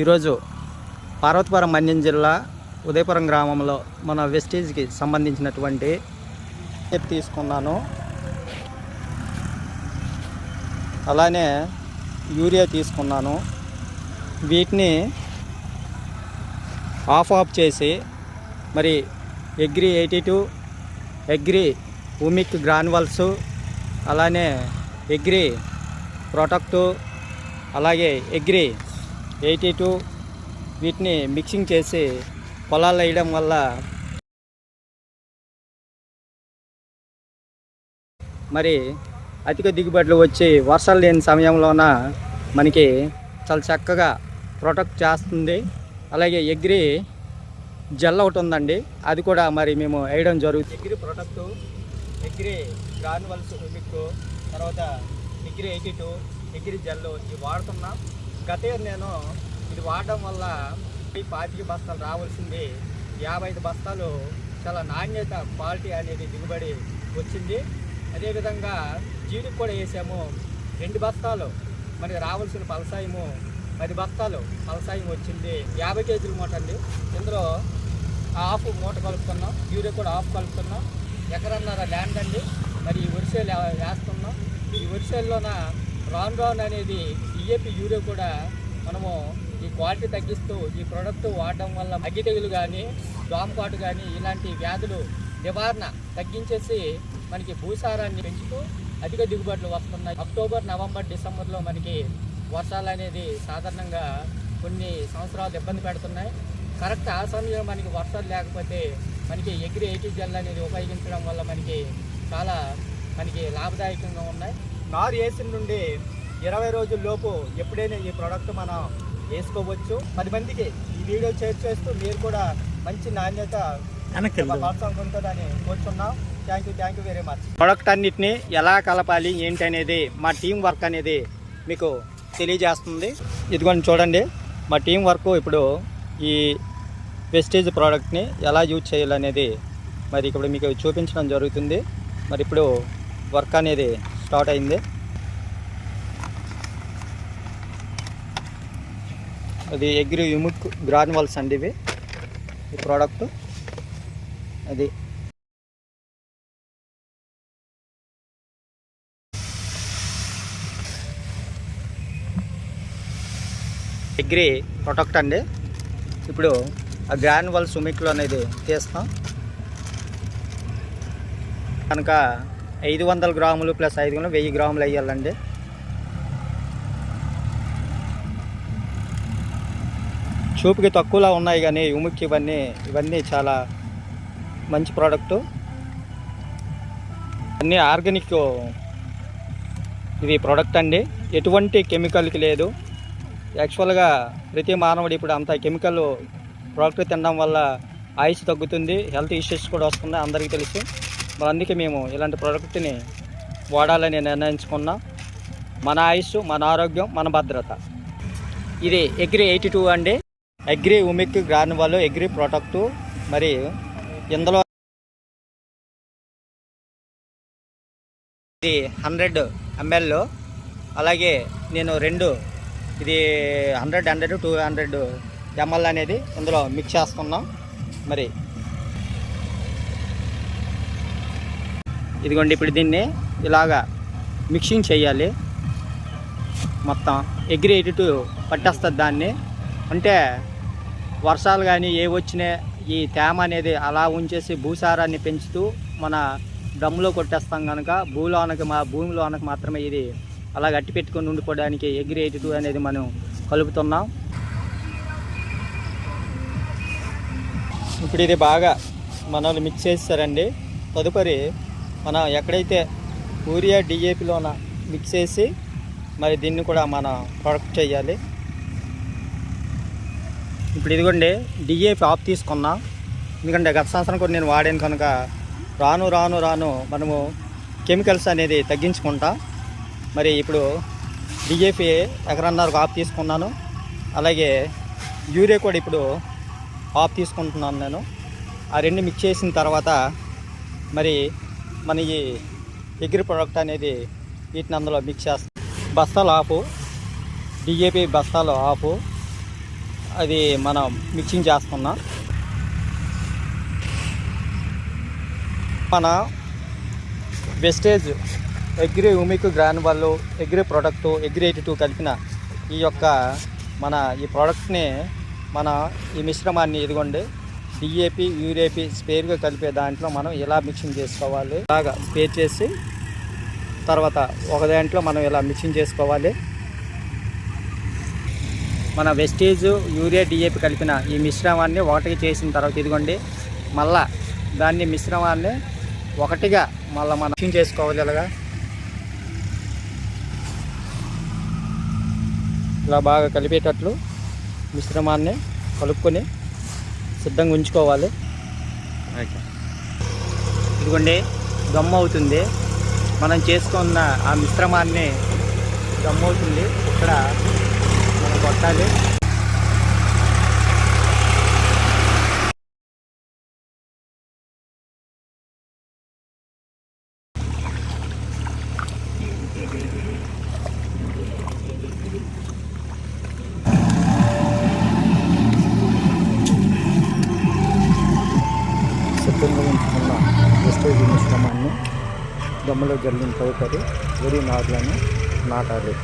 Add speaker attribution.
Speaker 1: ఈరోజు పార్వతీపురం మన్యం జిల్లా ఉదయపురం గ్రామంలో మన వెస్టేజ్కి సంబంధించినటువంటి తీసుకున్నాను. అలానే యూరియా తీసుకున్నాను. వీటిని ఆఫ్ ఆఫ్ చేసి మరి agri eighty two agri humic granules అలానే ఎగ్రి ప్రొటక్టు అలాగే ఎగ్రి ఎయిటీ టూ వీటిని మిక్సింగ్ చేసి పొలాల్లో వేయడం వల్ల మరి అధిక దిగుబడులు వచ్చి వర్షాలు లేని సమయంలోన మనకి చాలా చక్కగా ప్రొటెక్ట్ చేస్తుంది. అలాగే ఎగ్రి జెల్ ఒకటి ఉందండి. అది కూడా మరి మేము వేయడం జరుగుతుంది. ఎగ్రి ప్రొటెక్టు ఎగ్రి గ్రాన్యువల్స్ మిక్ తర్వాత agri eighty two agri gel ఇవి వాడుతున్నాం. గత year నేను ఇది వాడడం వల్ల ఈ పాతిక బస్తాలు రావాల్సింది. యాభై ఐదు బస్తాలు చాలా నాణ్యత క్వాలిటీ అనేది దిగుబడి వచ్చింది. అదేవిధంగా జీడికి కూడా వేసాము రెండు బస్తాలు. మరి రావాల్సిన పలసాయము పది బస్తాలు పలసాయం వచ్చింది. యాభై కేజీల మూట అండి. ఇందులో ఆఫ్ మూట కలుపుతున్నాం యూరియా కూడా ఆఫ్ కలుపుతున్నాం ఎకరన్నర ల్యాండ్ అండి. మరి ఈ వరిసేలు వేస్తున్నాం ఈ వరిసేల్లోన రాన్ రాన్ అనేది డిఏపి యూరియా కూడా మనము ఈ క్వాలిటీ తగ్గిస్తూ ఈ ప్రోడక్ట్ వాడడం వల్ల అగ్గి తెగులు కానీ దోమపాటు కానీ ఇలాంటి వ్యాధులు నివారణ తగ్గించేసి మనకి భూసారాన్ని పెంచుతూ అధిక దిగుబడులు వస్తున్నాయి. అక్టోబర్ నవంబర్ డిసెంబర్లో మనకి వర్షాలు అనేది సాధారణంగా కొన్ని సంవత్సరాలు ఇబ్బంది పెడుతున్నాయి. కరెక్ట్ ఆ సమయంలో మనకి వర్షాలు లేకపోతే మనకి ఎగ్రి ఎయిటీ జెల్ అనేది ఉపయోగించడం వల్ల మనకి చాలా మనకి లాభదాయకంగా ఉన్నాయి. నారు వేసిన నుండి ఇరవై రోజుల లోపు ఎప్పుడైనా ఈ ప్రోడక్ట్ మనం వేసుకోవచ్చు. పది మందికి ఈ వీడియో షేర్ చేస్తూ మీరు కూడా మంచి నాణ్యత ప్రోత్సాహం ఉంటుందని కోరుతున్నాం thank you thank you very much product అన్నిటిని ఎలా కలపాలి ఏంటి అనేది మా టీం వర్క్ అనేది మీకు తెలియజేస్తుంది. ఇదిగోండి చూడండి మా టీం వర్క్ ఇప్పుడు ఈ వెస్టేజ్ ప్రోడక్ట్ని ఎలా యూజ్ చేయాలనేది మరి ఇప్పుడు మీకు చూపించడం జరుగుతుంది. మరి ఇప్పుడు వర్క్ అనేది స్టార్ట్ అయింది. అది ఎగ్రి యుముక్ గ్రాన్యువల్స్ అండి ఇవి. ఈ ప్రోడక్ట్ అది. ఎగ్రి ప్రొడక్ట్ అండి. ఇప్పుడు ఆ గ్రాన్యువల్ సుమిక్లో అనేది తీస్తాం. కనుక ఐదు వందల గ్రాములు ప్లస్ ఐదు వందలు వెయ్యి గ్రాములు వేయాలండి చూపుకి తక్కువలా ఉన్నాయి కానీ ఉముక్కి ఇవన్నీ ఇవన్నీ చాలా మంచి ప్రోడక్టు అన్నీ ఆర్గానిక్ ఇది ప్రోడక్ట్ అండి. ఎటువంటి కెమికల్కి లేదు. యాక్చువల్గా ప్రతి మానవుడు ఇప్పుడు అంత కెమికల్ ప్రోడక్ట్ తినడం వల్ల ఆయుష్ తగ్గుతుంది హెల్త్ ఇష్యూస్ కూడా వస్తున్నాయి అందరికీ తెలుసు. మరి అందుకే మేము ఇలాంటి ప్రోడక్ట్ని వాడాలని నిర్ణయించుకున్నాం. మన ఆయుష్ మన ఆరోగ్యం మన భద్రత. ఇది ఎగ్రి ఎయిటీ టూ అండి. అగ్రి ఉమిక్ గ్రానువల్ అగ్రి ప్రోడక్టు మరి ఇందులో ఇది హండ్రెడ్ ఎంఎల్ అలాగే నేను రెండు ఇది hundred hundred two hundred ML అనేది ఇందులో మిక్స్ చేస్తున్నాం. మరి ఇదిగోండి ఇప్పుడు దీన్ని ఇలాగా మిక్సింగ్ చేయాలి. మొత్తం ఎగ్రి ఎయిటీ టూ పట్టేస్తుంది దాన్ని. అంటే వర్షాలు కానీ ఏ వచ్చినా ఈ తేమ అనేది అలా ఉంచేసి భూసారాన్ని పెంచుతూ మన డ్రమ్లో కొట్టేస్తాం కనుక భూలోనకి మా భూమిలోనకి మాత్రమే ఇది అలా గట్టి పెట్టుకొని ఉండిపోవడానికి ఎగ్రి అనేది మనం కలుపుతున్నాం. ఇప్పుడు ఇది బాగా మన మిక్స్ చేస్తారండి తదుపరి మనం ఎక్కడైతే యూరియా డిఏపిలోన మిక్స్ చేసి మరి దీన్ని కూడా మనం ప్రొడక్ట్ చేయాలి. ఇప్పుడు ఇదిగోండి డిఏపి ఆఫ్ తీసుకున్నా. ఎందుకంటే గత సంవత్సరం కూడా నేను వాడాను కనుక రాను రాను రాను మనము కెమికల్స్ అనేది తగ్గించుకుంటా. మరి ఇప్పుడు డిఏపి ఎకరన్నరకు ఆఫ్ తీసుకున్నాను. అలాగే యూరియా కూడా ఇప్పుడు ఆఫ్ తీసుకుంటున్నాను నేను. ఆ రెండు మిక్స్ చేసిన తర్వాత మరి మన ఈ ఎగ్రి ప్రోడక్ట్ అనేది వీటిని అందులో మిక్స్ చేస్తాం. బస్తాలు ఆఫ్ డిఏపి బస్తాలు ఆఫ్ అది మనం మిక్సింగ్ చేస్తున్నాం. మన wastage agri humic granule agri product agri eighty two కలిపిన ఈ యొక్క మన ఈ ప్రోడక్ట్ని మన ఈ మిశ్రమాన్ని ఇదిగోండి డిఏపి యూరేపి స్పేర్గా కలిపే దాంట్లో మనం ఎలా మిక్సింగ్ చేసుకోవాలి ఇలాగా స్పేర్ చేసి తర్వాత ఒక దాంట్లో మనం ఇలా మిక్సింగ్ చేసుకోవాలి మన వెస్టేజ్ యూరియా డిఏపి కలిపిన ఈ మిశ్రమాన్ని ఒకటిగా చేసిన తర్వాత ఇదిగోండి మళ్ళా దాన్ని మిశ్రమాన్ని ఒకటిగా మళ్ళీ మనం చేసుకోవాలి ఇలాగా. ఇలా బాగా కలిపేటట్లు మిశ్రమాన్ని కలుపుకొని సిద్ధంగా ఉంచుకోవాలి. ఇదిగోండి గమ్ అవుతుంది. మనం చేసుకున్న ఆ మిశ్రమాన్ని గమ్ అవుతుంది. ఇక్కడ కొట్టాలి. సిద్ధంగా ఉంచుకున్న వెస్టేజ్ మిశ్రమాన్ని గమ్మలో జల్లిన తదుపరి వరి నారులను నాటాలి.